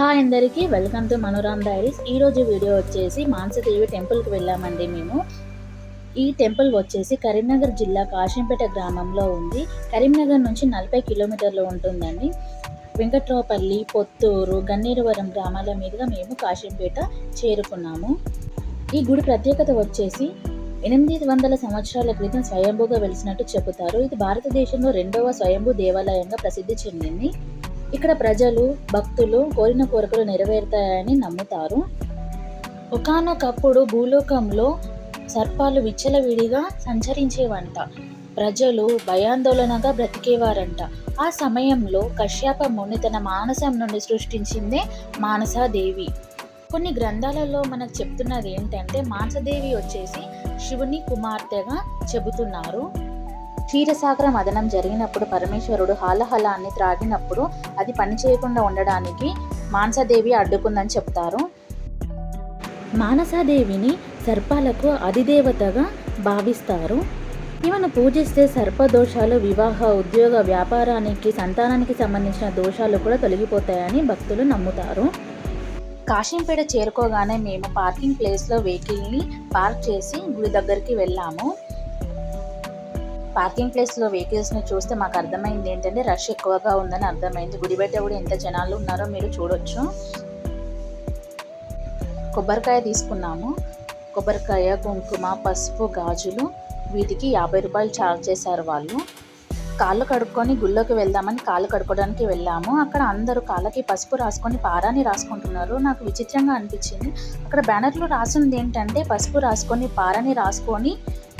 Hi అందరికీ welcome to Manoram diaries. ఈరోజు video వచ్చేసి మాంసదేవి టెంపుల్కి వెళ్ళామండి మేము. ఈ టెంపుల్ వచ్చేసి కరీంనగర్ జిల్లా కాశంపేట గ్రామంలో ఉంది. కరీంనగర్ నుంచి నలభై కిలోమీటర్లు ఉంటుందండి. వెంకట్రావుపల్లి పొత్తూరు గన్నేరువరం గ్రామాల మీదుగా మేము కాశంపేట చేరుకున్నాము. ఈ గుడి ప్రత్యేకత వచ్చేసి ఎనిమిది వందల సంవత్సరాల క్రితం స్వయంభూగా వెలిసినట్టు చెబుతారు. ఇది భారతదేశంలో రెండవ స్వయంభూ దేవాలయంగా ప్రసిద్ధి చెందింది. ఇక్కడ ప్రజలు భక్తులు కోరిన కోరికలు నెరవేరుతాయని నమ్ముతారు. ఒకానొకప్పుడు భూలోకంలో సర్పాలు విచ్చలవిడిగా సంచరించేవంట ప్రజలు భయాందోళనగా బ్రతికేవారంట. ఆ సమయంలో కశ్యప ముని తన మానసం నుండి సృష్టించిందే మానసాదేవి. కొన్ని గ్రంథాలలో మనకు చెప్తున్నది ఏంటంటే మానసదేవి వచ్చేసి శివుని కుమార్తెగా చెబుతున్నారు. క్షీరసాగర మదనం జరిగినప్పుడు పరమేశ్వరుడు హాలహలాన్ని త్రాగినప్పుడు అది పని చేయకుండా ఉండడానికి మానసదేవి అడ్డుకుందని చెప్తారు. మానసాదేవిని సర్పాలకు అధిదేవతగా భావిస్తారు. ఈమెను పూజిస్తే సర్పదోషాలు వివాహ ఉద్యోగ వ్యాపారానికి సంతానానికి సంబంధించిన దోషాలు కూడా తొలగిపోతాయని భక్తులు నమ్ముతారు. కాశీంపేట చేరుకోగానే మేము పార్కింగ్ ప్లేస్లో వెహికల్ని పార్క్ చేసి గుడి దగ్గరికి వెళ్ళాము. పార్కింగ్ ప్లేస్లో వెహికల్స్ని చూస్తే మాకు అర్థమైంది ఏంటంటే రష్ ఎక్కువగా ఉందని అర్థమైంది. గుడి బయట కూడా ఎంత జనాలు ఉన్నారో మీరు చూడొచ్చు. కొబ్బరికాయ తీసుకున్నాము. కొబ్బరికాయ కుంకుమ పసుపు గాజులు వీటికి యాభై రూపాయలు ఛార్జ్ చేశారు వాళ్ళు. కాళ్ళు కడుక్కొని గుళ్ళోకి వెళ్దామని కాళ్ళు కడుక్కోవడానికి వెళ్ళాము. అక్కడ అందరూ కాళ్ళకి పసుపు రాసుకొని పారాని రాసుకుంటున్నారు. నాకు విచిత్రంగా అనిపించింది. అక్కడ బ్యానర్లో రాసింది ఏంటంటే పసుపు రాసుకొని పారాని రాసుకొని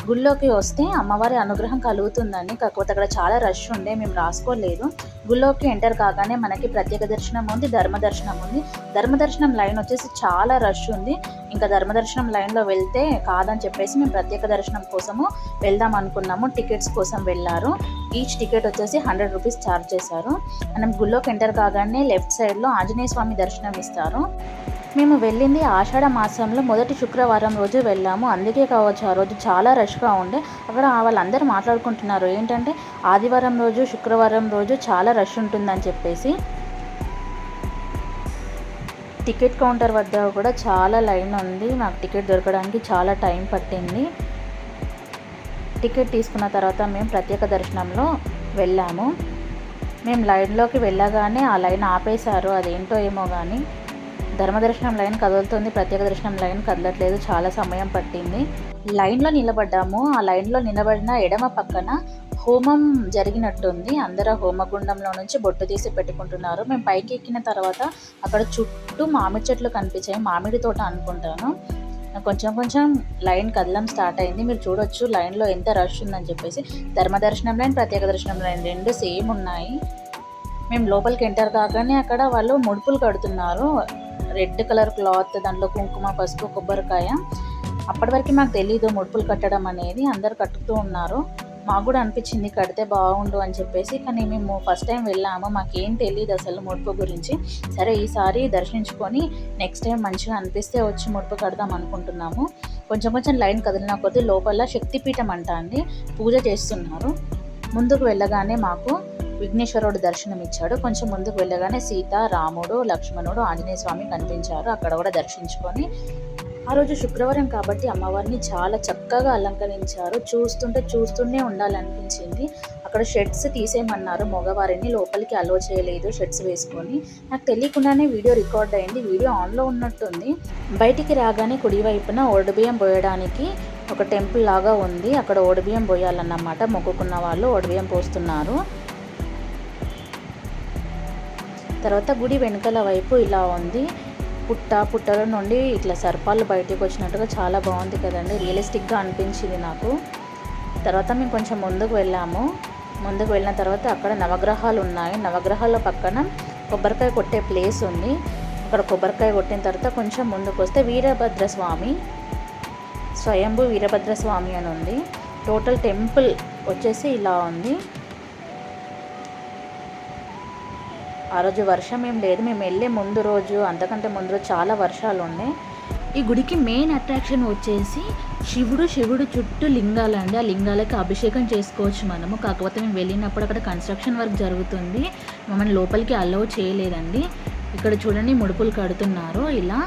గుళ్ళోకి వస్తే అమ్మవారి అనుగ్రహం కలుగుతుందని కాకపోతే అక్కడ చాలా రష్ ఉండే మేము రాసుకోలేదు. గుళ్ళోకి ఎంటర్ కాగానే మనకి ప్రత్యేక దర్శనం ఉంది ధర్మ దర్శనం ఉంది. ధర్మ దర్శనం లైన్ వచ్చేసి చాలా రష్ ఉంది. ఇంకా ధర్మ దర్శనం లైన్లో వెళ్తే కాదని చెప్పేసి మేము ప్రత్యేక దర్శనం కోసము వెళ్దాం అనుకున్నాము. టికెట్స్ కోసం వెళ్ళారు. ఈచ్ టికెట్ వచ్చేసి హండ్రెడ్ రూపీస్ ఛార్జ్ చేశారు. మనం గుళ్ళోకి ఎంటర్ కాగానే లెఫ్ట్ సైడ్లో ఆంజనేయ స్వామి దర్శనం ఇస్తారు. మేము వెళ్ళింది ఆషాఢ మాసంలో మొదటి శుక్రవారం రోజు వెళ్ళాము. అందుకే కావచ్చు ఆ రోజు చాలా రష్గా ఉండే. అక్కడ వాళ్ళందరూ మాట్లాడుకుంటున్నారు. ఏంటంటే ఆదివారం రోజు శుక్రవారం రోజు చాలా రష్ ఉంటుందని చెప్పేసి. టికెట్ కౌంటర్ వద్ద కూడా చాలా లైన్ ఉంది. నాకు టికెట్ దొరకడానికి చాలా టైం పట్టింది. టికెట్ తీసుకున్న తర్వాత మేము ప్రత్యేక దర్శనంలో వెళ్ళాము. మేము లైన్లోకి వెళ్ళగానే ఆ లైన్ ఆపేశారు. అదేంటో ఏమో కానీ ధర్మదర్శనం లైన్ కదులుతుంది ప్రత్యేక దర్శనం లైన్ కదలట్లేదు చాలా సమయం పట్టింది. లైన్లో నిలబడ్డాము. ఆ లైన్లో నిలబడిన ఎడమ పక్కన హోమం జరిగినట్టుంది. అందరూ హోమగుండంలో నుంచి బొట్టు తీసి పెట్టుకుంటున్నారు. మేము పైకి ఎక్కిన తర్వాత అక్కడ చుట్టూ మామిడి చెట్లు కనిపించాయి. మామిడి తోట అనుకుంటాను. కొంచెం కొంచెం లైన్ కదలం స్టార్ట్ అయింది. మీరు చూడొచ్చు లైన్లో ఎంత రష్ ఉందని చెప్పేసి. ధర్మదర్శనం లైన్ ప్రత్యేక దర్శనం లైన్ రెండు సేమ్ ఉన్నాయి. మేము లోపలికి ఎంటర్ కాగానే అక్కడ వాళ్ళు ముడుపులు కడుతున్నారు. రెడ్ కలర్ క్లాత్ దాంట్లో కుంకుమ పసుపు కొబ్బరికాయ. అప్పటి వరకు మాకు తెలీదు ముడుపులు కట్టడం అనేది. అందరు కట్టుతూ ఉన్నారు. మాకు కూడా అనిపించింది కడితే బాగుండు అని చెప్పేసి. కానీ మేము ఫస్ట్ టైం వెళ్ళాము. మాకేం తెలియదు అసలు ముడుపు గురించి. సరే ఈసారి దర్శించుకొని నెక్స్ట్ టైం మంచిగా అనిపిస్తే వచ్చి ముడుపు కడదాం అనుకుంటున్నాము. కొంచెం కొంచెం లైన్ కదిలిన కొద్దీ లోపల శక్తిపీఠం అంట అండి. పూజ చేస్తున్నారు. ముందుకు వెళ్ళగానే మాకు విఘ్నేశ్వరుడు దర్శనం ఇచ్చాడు కొంచెం ముందుకు వెళ్ళగానే సీత రాముడు లక్ష్మణుడు ఆంజనేయ స్వామి కనిపించారు. అక్కడ కూడా దర్శించుకొని ఆ రోజు శుక్రవారం కాబట్టి అమ్మవారిని చాలా చక్కగా అలంకరించారు. చూస్తుంటే చూస్తూనే ఉండాలనిపించింది. అక్కడ షర్ట్స్ తీసేయమన్నారు. మగవారిని లోపలికి అలో చేయలేదు షర్ట్స్ వేసుకొని. నాకు తెలియకుండానే వీడియో రికార్డ్ అయింది. వీడియో ఆన్లో ఉన్నట్టుంది. బయటికి రాగానే కుడివైపున ఓడిబియ్యం పోయడానికి ఒక టెంపుల్ లాగా ఉంది. అక్కడ ఓడిబియ్యం పోయాలన్నమాట. మొక్కుకున్న వాళ్ళు ఓడిబియ్యం పోస్తున్నారు. తర్వాత గుడి వెనుకల వైపు ఇలా ఉంది. పుట్ట పుట్టల నుండి ఇట్లా సర్పాలు బయటకు వచ్చినట్టుగా చాలా బాగుంది కదండి. రియలిస్టిక్గా అనిపించింది నాకు. తర్వాత మేము కొంచెం ముందుకు వెళ్ళాము. ముందుకు వెళ్ళిన తర్వాత అక్కడ నవగ్రహాలు ఉన్నాయి. నవగ్రహాల పక్కన కొబ్బరికాయ కొట్టే ప్లేస్ ఉంది. అక్కడ కొబ్బరికాయ కొట్టిన తర్వాత కొంచెం ముందుకు వస్తే వీరభద్ర స్వామి స్వయంభూ వీరభద్ర స్వామి అని ఉంది. టోటల్ టెంపుల్ వచ్చేసి ఇలా ఉంది. ఆ రోజు వర్షం ఏం లేదు. మేము వెళ్ళే ముందు రోజు అంతకంటే ముందు రోజు చాలా వర్షాలు ఉన్నాయి. ఈ గుడికి మెయిన్ అట్రాక్షన్ వచ్చేసి శివుడు శివుడు చుట్టూ లింగాలండి ఆ లింగాలకి అభిషేకం చేసుకోవచ్చు మనము. కాకపోతే మేము వెళ్ళినప్పుడు అక్కడ కన్స్ట్రక్షన్ వర్క్ జరుగుతుంది. మమ్మల్ని లోపలికి అలౌ చేయలేదండి. ఇక్కడ చూడండి ముడుపులు కడుతున్నారు. ఇలా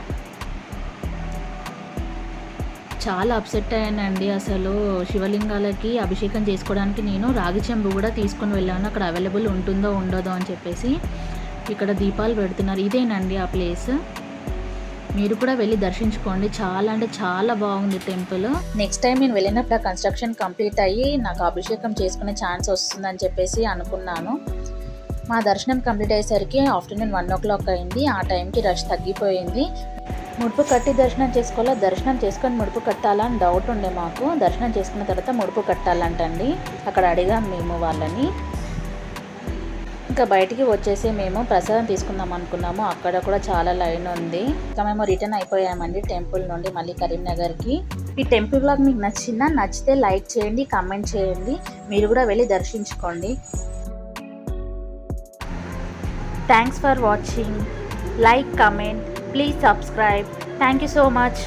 చాలా అప్సెట్ అయ్యానండి. అసలు శివలింగాలకి అభిషేకం చేసుకోవడానికి నేను రాగి చెంబు కూడా తీసుకొని వెళ్ళాను. అక్కడ అవైలబుల్ ఉంటుందో ఉండదో అని చెప్పేసి. ఇక్కడ దీపాలు పెడుతున్నారు. ఇదేనండి ఆ ప్లేస్. మీరు కూడా వెళ్ళి దర్శించుకోండి. చాలా అంటే చాలా బాగుంది టెంపుల్. నెక్స్ట్ టైం నేను వెళ్ళినప్పుడు ఆ కన్స్ట్రక్షన్ కంప్లీట్ అయ్యి నాకు అభిషేకం చేసుకునే ఛాన్స్ వస్తుందని చెప్పేసి అనుకున్నాను. మా దర్శనం కంప్లీట్ అయ్యేసరికి ఆఫ్టర్నూన్ వన్ ఓ క్లాక్ అయింది. ఆ టైంకి రష్ తగ్గిపోయింది. ముడుపు కట్టి దర్శనం చేసుకోవాలా? దర్శనం చేసుకొని ముడుపు కట్టాలా అని డౌట్ ఉండే మాకు. దర్శనం చేసుకున్న తర్వాత ముడుపు కట్టాలంటండి. అక్కడ అడిగాం మేము వాళ్ళని. ఇంకా బయటికి వచ్చేసి మేము ప్రసాదం తీసుకుందాం అనుకున్నాము. అక్కడ కూడా చాలా లైన్ ఉంది. ఇంకా మేము రిటర్న్ అయిపోయామండి టెంపుల్ నుండి మళ్ళీ కరీంనగర్కి. ఈ టెంపుల్ బ్లాగ్ మీకు నచ్చిందా? నచ్చితే లైక్ చేయండి కమెంట్ చేయండి. మీరు కూడా వెళ్ళి దర్శించుకోండి. Thanks for watching like comment please subscribe thank you so much